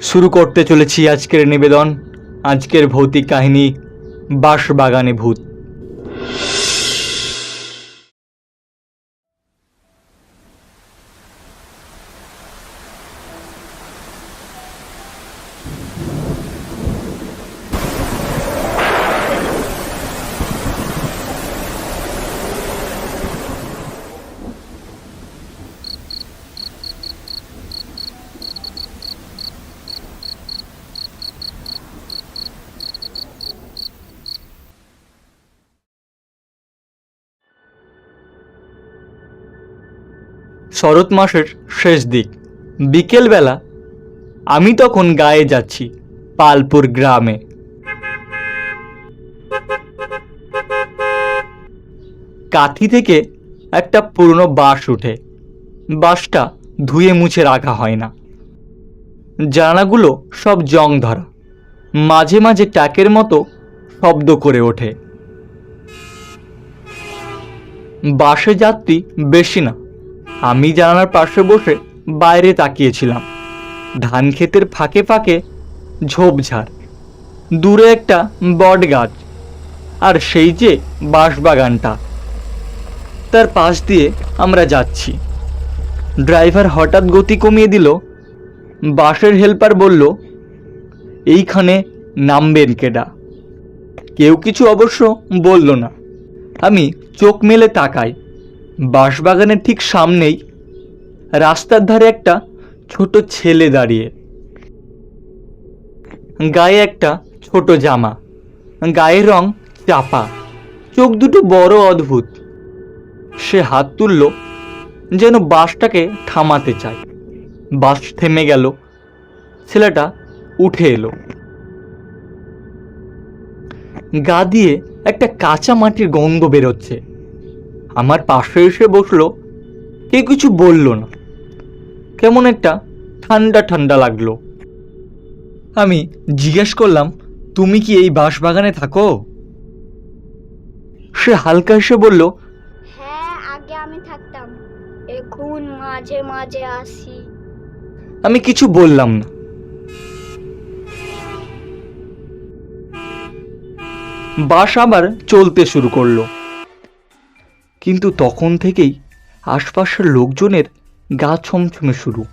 শুরু করতে চলেছি আজকের নিবেদন আজকের ভৌতিক কাহিনী বাঁশবাগানে ভূত। শরৎ মাসের শেষ দিক। বিকেলবেলা আমি তখন গায়ে যাচ্ছি পালপুর গ্রামে। কাঠি থেকে একটা পুরনো বাঁশ উঠে। বাঁশটা ধুয়ে মুছে রাখা হয় না। জানালাগুলো সব জং ধরা। মাঝে মাঝে ট্যাকের মতো শব্দ করে ওঠে। বাসে যাত্রী বেশি না। আমি জানালার পাশে বসে বাইরে তাকিয়েছিলাম। ধান ক্ষেতের ফাঁকে ফাঁকে ঝোপঝাড় দূরে একটা বট গাছ, আর সেই যে বাঁশবাগানটা। তার পাশ দিয়ে আমরা যাচ্ছি। ড্রাইভার হঠাৎ গতি কমিয়ে দিল বাসের হেল্পার বলল, এইখানে নামবেন কেডা? কেউ কিছু অবশ্য বলল না। আমি চোখ মেলে তাকাই। বাঁশবাগানের ঠিক সামনেই রাস্তার ধারে একটা ছোট ছেলে দাঁড়িয়ে। গায়ে একটা ছোট জামা, গায়ের রং চাপা, চোখ দুটো বড় অদ্ভুত। সে হাত তুলল, যেন বাসটাকে থামাতে চায়। বাস থেমে গেল, ছেলেটা উঠে এলো। গা দিয়ে একটা কাঁচা মাটির গন্ধ বেরোচ্ছে। পাশে এসে বসল। কেউ কিছু বলল না। কেমন একটা ঠান্ডা ঠান্ডা লাগল। আমি জিজ্ঞেস করলাম তুমি কি এই বাঁশবাগানে থাকো? সে হালকা এসে বলল হ্যাঁ আগে আমি থাকতাম। এখন মাঝে মাঝে আসি। আমি কিছু বললাম না। বাস আবার চলতে শুরু করল। কিন্তু তখন থেকেই আশপাশের লোকজনের গা ছমছমে শুরু।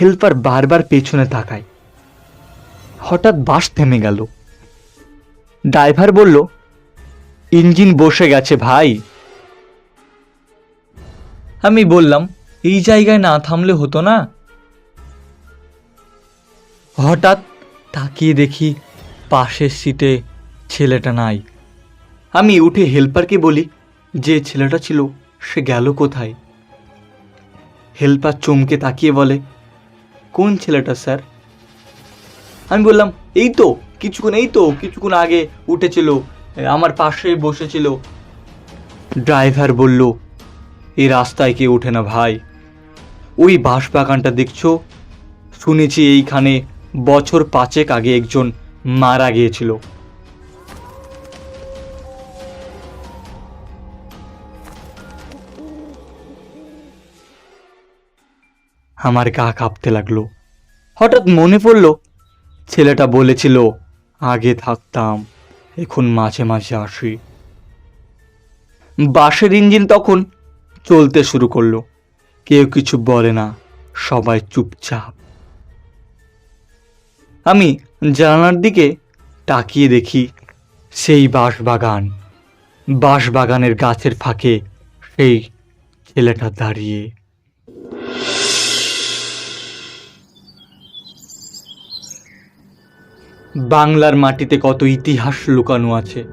হেল্পার বারবার পেছনে তাকায়। হঠাৎ বাস থেমে গেল। ড্রাইভার বলল, ইঞ্জিন বসে গেছে ভাই। আমি বললাম, এই জায়গায় না থামলে হতো না? হঠাৎ তাকিয়ে দেখি পাশের সিটে ছেলেটা নাই। আমি উঠে হেল্পারকে বলি যে ছেলেটা ছিল, সে গেল কোথায়? হেল্পার চমকে তাকিয়ে বলে, কোন ছেলেটা, স্যার? আমি বললাম, এই তো, কিছুক্ষণ, এই তো, কিছুক্ষণ আগে উঠেছিল, আমার পাশে বসেছিল। ড্রাইভার বলল, এই রাস্তায় কে ওঠে না ভাই। ওই বাঁশবাগানটা দেখছ? শুনেছি এইখানে বছর পাঁচেক আগে একজন মারা গিয়েছিল। আমার গা কাঁপতে লাগল। হঠাৎ মনে পড়ল, ছেলেটা বলেছিল, আগে থাকতাম, এখন মাঝে মাঝে আসি। বাসের ইঞ্জিন তখন চলতে শুরু করল। কেউ কিছু বলে না, সবাই চুপচাপ। আমি জানালার দিকে তাকিয়ে দেখি, সেই বাঁশবাগান বাঁশবাগানের গাছের ফাঁকে সেই ছেলেটা দাঁড়িয়ে। বাংলার মাটিতে কত ইতিহাস লুকানো আছে।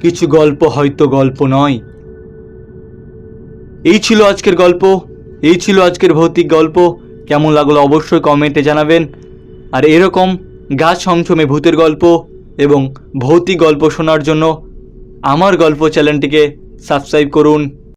কিছু গল্প হয়তো গল্প নয়। এই ছিল আজকের গল্প। এই ছিল আজকের ভৌতিক গল্প। কেমন লাগল অবশ্যই কমেন্টে জানাবেন। আর এরকম গাছ ছমছমে ভূতের গল্প এবং ভৌতিক গল্প শোনার জন্য আমার গল্প চ্যানেলটিকে সাবস্ক্রাইব করুন।